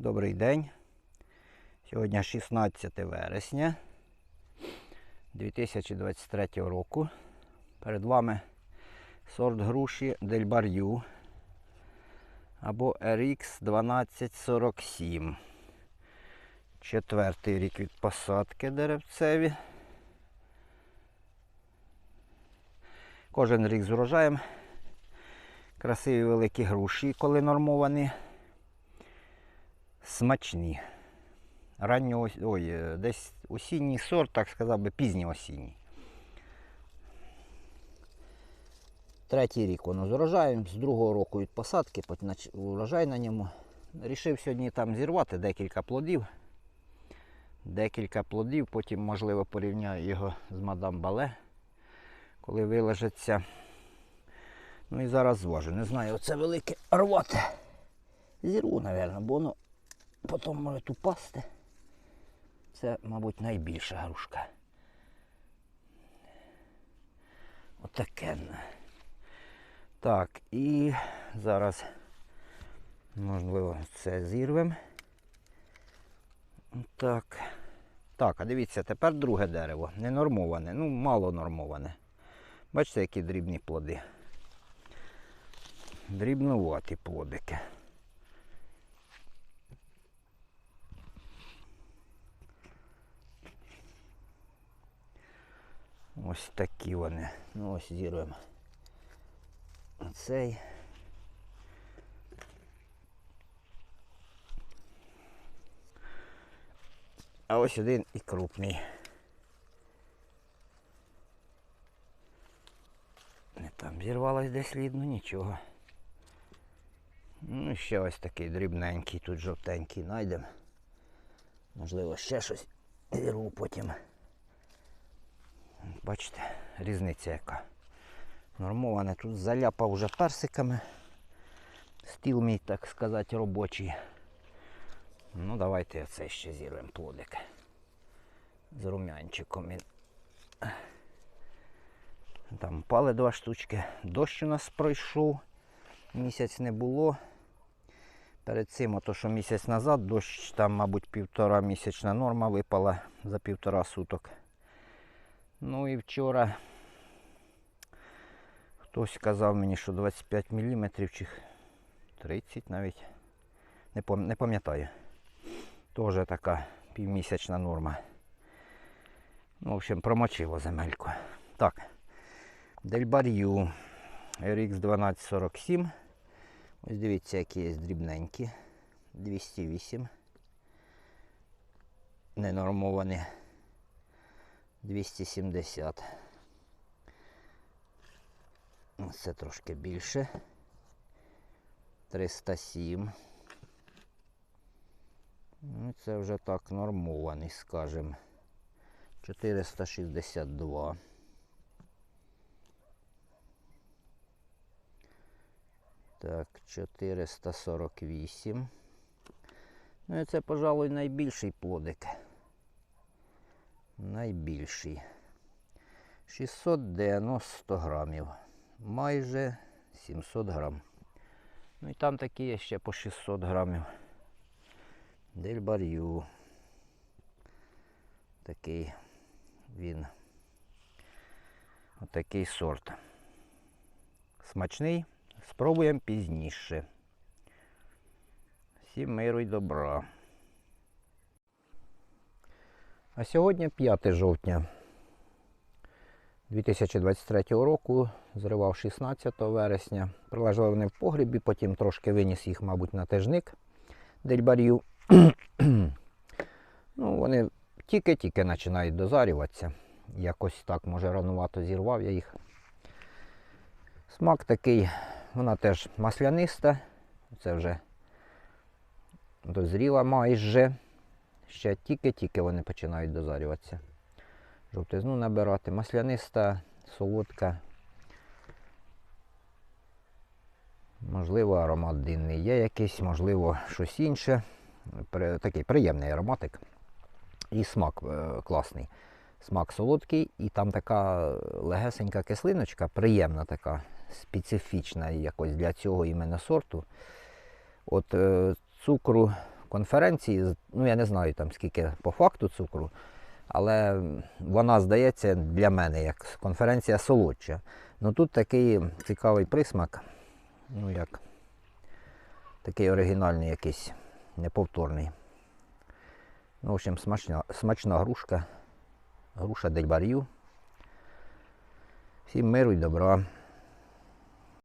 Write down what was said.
Добрий день. Сьогодні 16 вересня 2023 року. Перед вами сорт груші Дельбарю або RX 1247. Четвертий рік від посадки деревцеві. Кожен рік з урожаєм. Красиві великі груші, коли нормовані смачні. Ранньо, ой, е, десь осінній сорт, так сказав би, пізній осінній. Третій рік воно з урожаєм, з другого року від посадки, урожай на ньому. Рішив сьогодні там зірвати декілька плодів. Декілька плодів, потім, можливо, порівняю його з мадам Бале, коли вилежаться. Ну і зараз зважу. Не знаю, оце велике рвоте. Зірву, мабуть, бо воно потім може упасти. Це, мабуть, найбільша грушка. Отаке. Так, і зараз, можливо, це зірвемо. Так. Так, а дивіться, тепер друге дерево. Не нормоване, ну, мало нормоване. Бачите, які дрібні плоди. Дрібнуваті плодики. Ось такі вони. Ну ось зірвемо. Оцей. А ось один і крупний. Не там зірвалось десь слідно, нічого. Ну, ще ось такий дрібненький, тут жовтенький знайдемо. Можливо, ще щось зірву потім. Бачите, різниця яка. Нормоване тут заляпав вже персиками. Стіл мій, так сказати, робочий. Ну, давайте оце ще зірвемо плодик. З рум'янчиком. Там пали два штучки. Дощ у нас пройшов. Місяць не було. Перед цим, ото що місяць назад, дощ там, мабуть, півтора місячна норма випала за півтора суток. Ну і вчора хтось казав мені, що 25 мм чи 30 навіть. Не пам'ятаю. Теж така півмісячна норма. Ну, в общем, промочило земельку. Так. Дельбарю RX 1247. Ось дивіться, які є дрібненькі. 208. Ненормовані. 270. Це трошки більше. 307. Ну, це вже так нормований, скажімо. 462. Так, 448. Ну і це, пожалуй, найбільший плодик. Найбільший. 690 грамів. Майже 700 грам. Ну і там такі є ще по 600 грамів. Дельбарю. Такий він. Отакий сорт. Смачний. Спробуємо пізніше. Всім миру й добра. А сьогодні 5 жовтня 2023 року. Зривав 16 вересня. Прилежали вони в погрібі, потім трошки виніс їх, мабуть, на тижник дельбарів. ну, вони тільки-тільки починають дозарюватися. Якось так, може, ранувато зірвав я їх. Смак такий, вона теж масляниста. Це вже дозріла майже. Ще тільки-тільки вони починають дозарюватися. Жовтизну набирати. Масляниста, солодка. Можливо, аромат динний є якийсь, можливо, щось інше. Такий приємний ароматик. І смак е, класний. Смак солодкий, і там така легесенька кислиночка, приємна така, специфічна якось для цього іменно сорту. От е, цукру конференції, ну я не знаю там скільки по факту цукру, але вона здається для мене як конференція солодша. Ну тут такий цікавий присмак, ну як такий оригінальний якийсь, неповторний. Ну, в общем, смачна, смачна грушка. Груша дельбарю. Всім миру й добра.